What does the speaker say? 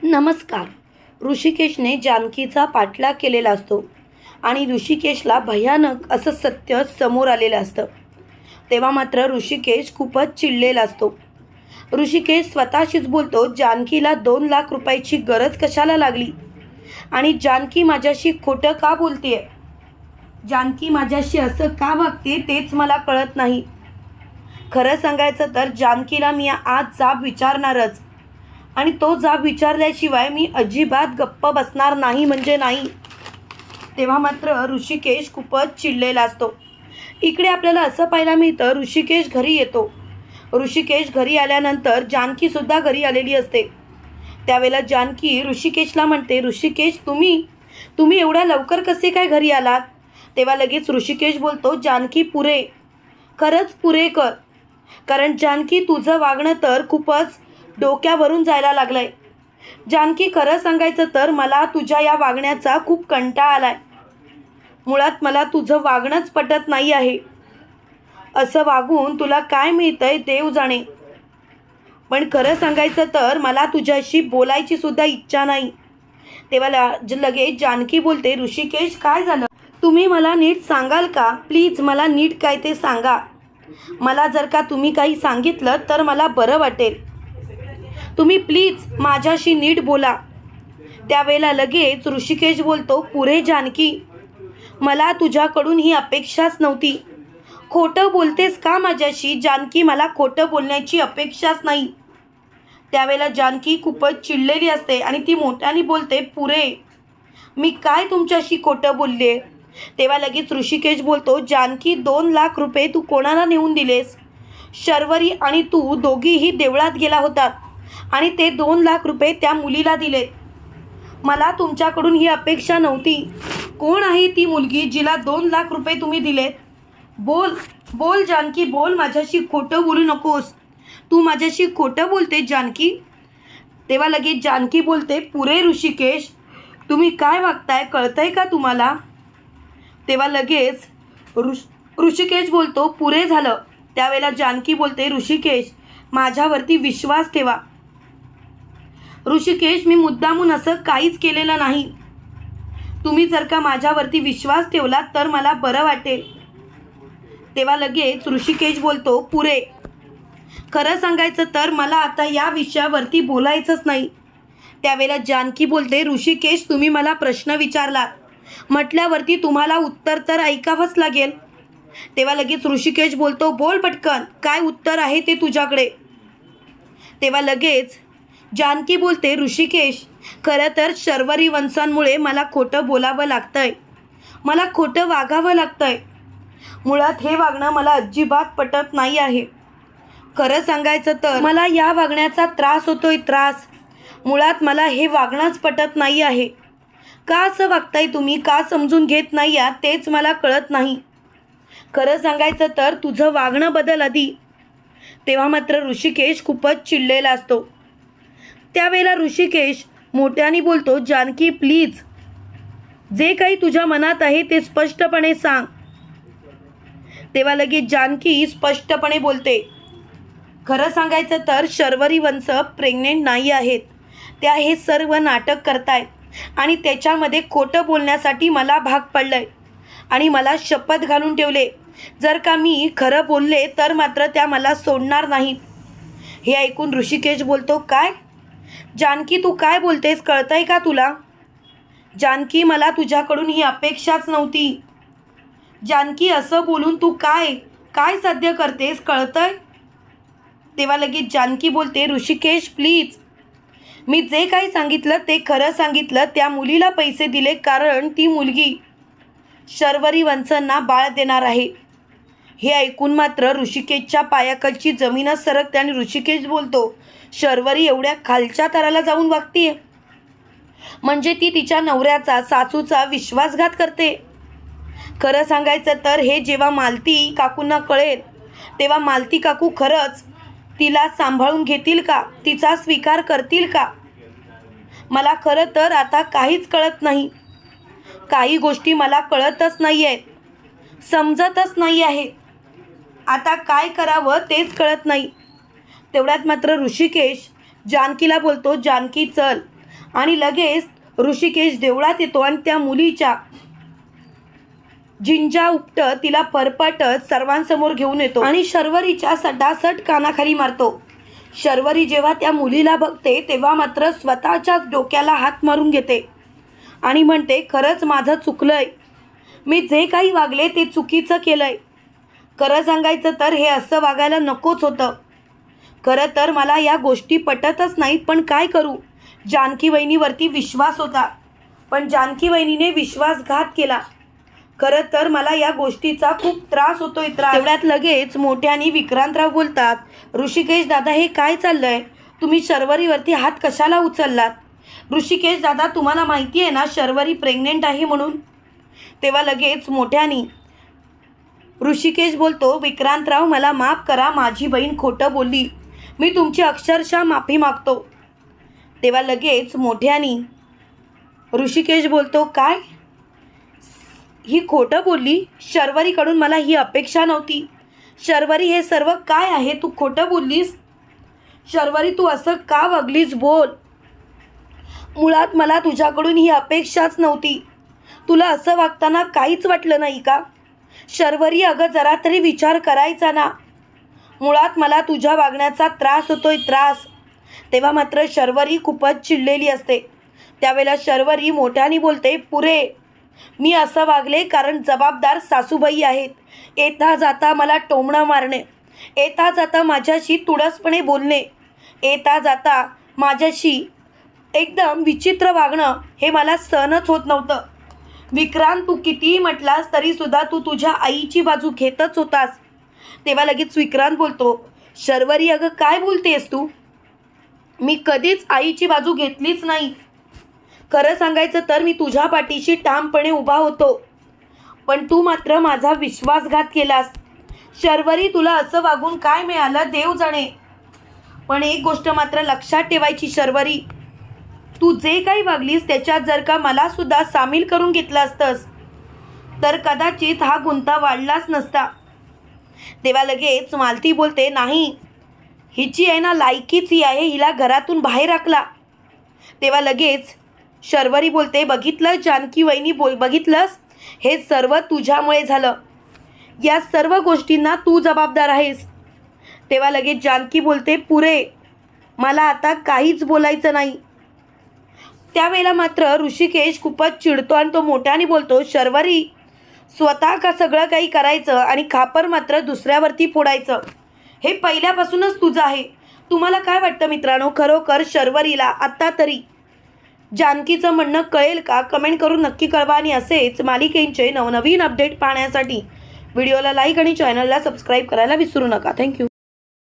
नमस्कार. ऋषिकेशने जानकीचा पाठलाग केलेला असतो आणि ऋषिकेशला भयानक असं सत्य समोर आलेलं असतं. तेव्हा मात्र ऋषिकेश खूपच चिडलेला असतो. ऋषिकेश स्वतःशीच बोलतो जानकीला दोन लाख रुपयाची गरज कशाला लागली? आणि जानकी माझ्याशी खोटं का बोलतेय? जानकी माझ्याशी असं का वागते तेच मला कळत नाही. खरं सांगायचं तर जानकीला मी आज जाब विचारणारच. आणि तो जाब विचारल्याशिवाय मी अजिबात गप्प बसणार नाही म्हणजे नाही. तेव्हा मात्र ऋषिकेश खूपच चिडलेला असतो. इकडे आपल्याला असं पाहायला मिळतं ऋषिकेश घरी येतो. ऋषिकेश घरी आल्यानंतर जानकीसुद्धा घरी आलेली असते. त्यावेळेला जानकी ऋषिकेशला म्हणते ऋषिकेश तुम्ही? तुम्ही एवढ्या लवकर कसे काय घरी आलात? तेव्हा लगेच ऋषिकेश बोलतो जानकी पुरे. खरंच पुरे कर. कारण जानकी तुझं वागणं तर खूपच डोक्यावरून जायला लागलंय. जानकी खरं सांगायचं तर मला तुझ्या या वागण्याचा खूप कंटाळा आलाय. मुळात मला तुझं वागणंच पटत नाही आहे. असं वागून तुला काय मिळतंय देव जाणे. पण खरं सांगायचं तर मला तुझ्याशी बोलायची सुद्धा इच्छा नाही. तेव्हा लगेच जानकी बोलते ऋषिकेश काय झालं? तुम्ही मला नीट सांगाल का? प्लीज मला नीट काय ते सांगा. मला जर का तुम्ही काही सांगितलं तर मला बरं वाटेल. तुम्ही प्लीज माझ्याशी नीट बोला. त्यावेळेला लगेच ऋषिकेश बोलतो पुरे जानकी मला तुझ्याकडून ही अपेक्षाच नव्हती. खोटं बोलतेस का माझ्याशी? जानकी मला खोटं बोलण्याची अपेक्षाच नाही. त्यावेळेला जानकी खूपच चिडलेली असते आणि ती मोठ्याने बोलते पुरे मी काय तुमच्याशी खोटं बोलले? तेव्हा लगेच ऋषिकेश बोलतो जानकी दोन लाख रुपये तू कोणाला नेऊन दिलेस? शर्वरी आणि तू दोघीही देवळात गेला होतात आणि ते दोन लाख रुपये त्या मुलीला दिले मला तुमच्याकडून ही अपेक्षा नव्हती. कोण आहे ती मुलगी जिला दोन लाख रुपये तुम्ही दिलेत? बोल बोल जानकी बोल माझ्याशी खोटं बोलू नकोस. तू माझ्याशी खोटं बोलते जानकी? तेव्हा लगेच जानकी बोलते पुरे ऋषिकेश तुम्ही काय वागताय कळतंय का तुम्हाला? तेव्हा लगेच ऋष ऋषिकेश बोलतो पुरे झालं. त्यावेळेला जानकी बोलते ऋषिकेश माझ्यावरती विश्वास ठेवा. ऋषिकेश मी मुद्दामून असं काहीच केलेलं नाही. तुम्ही जर का माझ्यावरती विश्वास ठेवला तर मला बरं वाटेल. तेव्हा लगेच ऋषिकेश बोलतो पुरे खरं सांगायचं तर मला आता या विषयावरती बोलायचंच नाही. त्यावेळेला जानकी बोलते ऋषिकेश तुम्ही मला प्रश्न विचारलात. म्हटल्यावरती तुम्हाला उत्तर तर ऐकावंच लागेल. तेव्हा लगेच ऋषिकेश बोलतो बोल पटकन काय उत्तर आहे ते तुझ्याकडे? तेव्हा लगेच जानकी बोलते ऋषिकेश खरं तर शर्वरी वंशांमुळे मला खोटं बोलावं लागतंय. मला खोटं वागावं लागतंय. मुळात हे वागणं मला अजिबात पटत नाही आहे. खरं सांगायचं तर मला या वागण्याचा त्रास होतोय त्रास. मुळात मला हे वागणंच पटत नाही आहे. का असं वागताय तुम्ही? का समजून घेत नाही आहात? तेच मला कळत नाही. खरं सांगायचं तर तुझं वागणं बदल आधी. तेव्हा मात्र ऋषिकेश खूपच चिडलेला असतो. त्यावेळेला ऋषिकेश मोठ्याने बोलतो जानकी प्लीज जे काही तुझ्या मनात आहे ते स्पष्टपणे सांग. तेव्हा लगेच जानकी स्पष्टपणे बोलते खरं सांगायचं तर शर्वरी वंश प्रेग्नेंट नाही आहेत. त्या हे सर्व नाटक करतायत आणि त्याच्यामध्ये खोटं बोलण्यासाठी मला भाग पडलंय आणि मला शपथ घालून ठेवले. जर का मी खरं बोलले तर मात्र त्या मला सोडणार नाहीत हे ऐकून ऋषिकेश बोलतो काय? जानकी तू काय बोलतेस? कळतंय का तुला? जानकी मला तुझ्याकडून ही अपेक्षाच नव्हती. जानकी असं बोलून तू काय? काय साध्य करतेस? कळतंय? तेव्हा लगेच जानकी बोलते ऋषिकेश प्लीज मी जे काही सांगितलं ते खरं सांगितलं. त्या मुलीला पैसे दिले कारण ती मुलगी शर्वरी वंशांना बाळ देणार आहे. हे ऐकून मात्र ऋषिकेशच्या पायाकडची जमीनच सरकते आणि ऋषिकेश बोलतो शर्वरी एवढ्या खालच्या थराला जाऊन वागतीये. म्हणजे ती तिच्या नवऱ्याचा सासूचा विश्वासघात करते. खरं सांगायचं तर हे जेव्हा मालती काकूंना कळेल तेव्हा मालती काकू खरंच तिला सांभाळून घेतील का? तिचा स्वीकार करतील का? मला खरं तर आता काहीच कळत नाही. काही गोष्टी मला कळतच नाही आहेत समजतच नाही आहे आता काय करावं तेच कळत नाही. तेवढ्यात मात्र ऋषिकेश जानकीला बोलतो जानकी चल. आणि लगेच ऋषिकेश देवळात येतो आणि त्या मुलीच्या जिंजा उपटत तिला परपटत सर्वांसमोर घेऊन येतो आणि शर्वरीच्या सटासट कानाखाली मारतो. शर्वरी जेव्हा त्या मुलीला बघते तेव्हा मात्र स्वतःच्याच डोक्याला हात मारून घेते आणि म्हणते खरंच माझं चुकलंय. मी जे काही वागले ते चुकीचं केलंय. खरं सांगायचं तर हे असं वागायला नकोच होतं. खरं तर मला या गोष्टी पटतच नाहीत पण काय करू? जानकी वहिनीवरती विश्वास होता. पण जानकी वहिनीने विश्वासघात केला. खरं तर मला या गोष्टीचा खूप त्रास होतोय त्रास. एवढ्यात लगेच मोठ्याने विक्रांतराव बोलतात ऋषिकेश दादा हे काय चाललंय? तुम्ही शर्वरीवरती हात कशाला उचललात? ऋषिकेश दादा तुम्हाला माहिती आहे ना शर्वरी प्रेग्नेंट आहे म्हणून? तेव्हा लगेच मोठ्याने ऋषिकेश बोलतो विक्रांतराव मला माफ करा माझी बहीण खोटं बोलली. मी तुमची अक्षरशः माफी मागतो. तेव्हा लगेच मोठ्याने ऋषिकेश बोलतो काय? ही खोटं बोलली? शर्वरीकडून मला ही अपेक्षा नव्हती. शर्वरी हे सर्व काय आहे? तू खोटं बोललीस? शर्वरी तू असं का वागलीस? बोल. मुळात मला तुझ्याकडून ही अपेक्षाच नव्हती. तुला असं वागताना काहीच वाटलं नाही का? शर्वरी अगं जरा तरी विचार करायचा ना. मुळात मला तुझ्या वागण्याचा त्रास होतोय त्रास. तेव्हा मात्र शर्वरी खूपच चिडलेली असते. त्यावेळेला शर्वरी मोठ्याने बोलते पुरे मी असं वागले कारण जबाबदार सासूबाई आहेत. येता जाता मला टोमणं मारणे. येता जाता माझ्याशी तुळसपणे बोलणे. येता जाता माझ्याशी एकदम विचित्र वागणं हे मला सहनच होत नव्हतं. विक्रांत तू कितीही म्हटलास तरीसुद्धा तू तुझ्या आईची बाजू घेतच होतास. तेव्हा लगेच विक्रांत बोलतो शर्वरी अगं काय बोलतेस तू? मी कधीच आईची बाजू घेतलीच नाही. खरं सांगायचं तर मी तुझ्या पाठीशी ठामपणे उभा होतो. पण तू मात्र माझा विश्वासघात केलास. शर्वरी तुला असं वागून काय मिळालं देव जाणे. पण एक गोष्ट मात्र लक्षात ठेवायची शर्वरी. तू जे काही वागलीस त्याच्यात जर का मला सुद्धा सामील करून घेतलं असतंस तर कदाचित हा गुंता वाढलाच नसता. तेव्हा लगेच मालती बोलते नाही हिची आहे ना लायकीच ही आहे हिला घरातून बाहेर राखला तेव्हा लगेच शर्वरी बोलते बघितलं जानकी वहिनी बोल बघितलंस? हे सर्व तुझ्यामुळे झालं. या सर्व गोष्टींना तू जबाबदार आहेस. तेव्हा लगेच जानकी बोलते पुरे मला आता काहीच बोलायचं नाही. त्यावेळेला मात्र ऋषिकेश खूपच चिडतो आणि तो मोठ्याने बोलतो शर्वरी स्वतः का सगळं काही करायचं आणि खापर मात्र दुसऱ्यावरती फोडायचं? हे पहिल्यापासूनच तुझं आहे. तुम्हाला काय वाटतं मित्रांनो? खरोखर शर्वरीला आत्ता तरी? जानकीचं म्हणणं कळेल का? कमेंट करून नक्की कळवा आणि असेच मालिकेंचे नवनवीन अपडेट पाहण्यासाठी व्हिडिओला लाईक आणि चॅनलला सबस्क्राईब करायला विसरू नका. थँक्यू.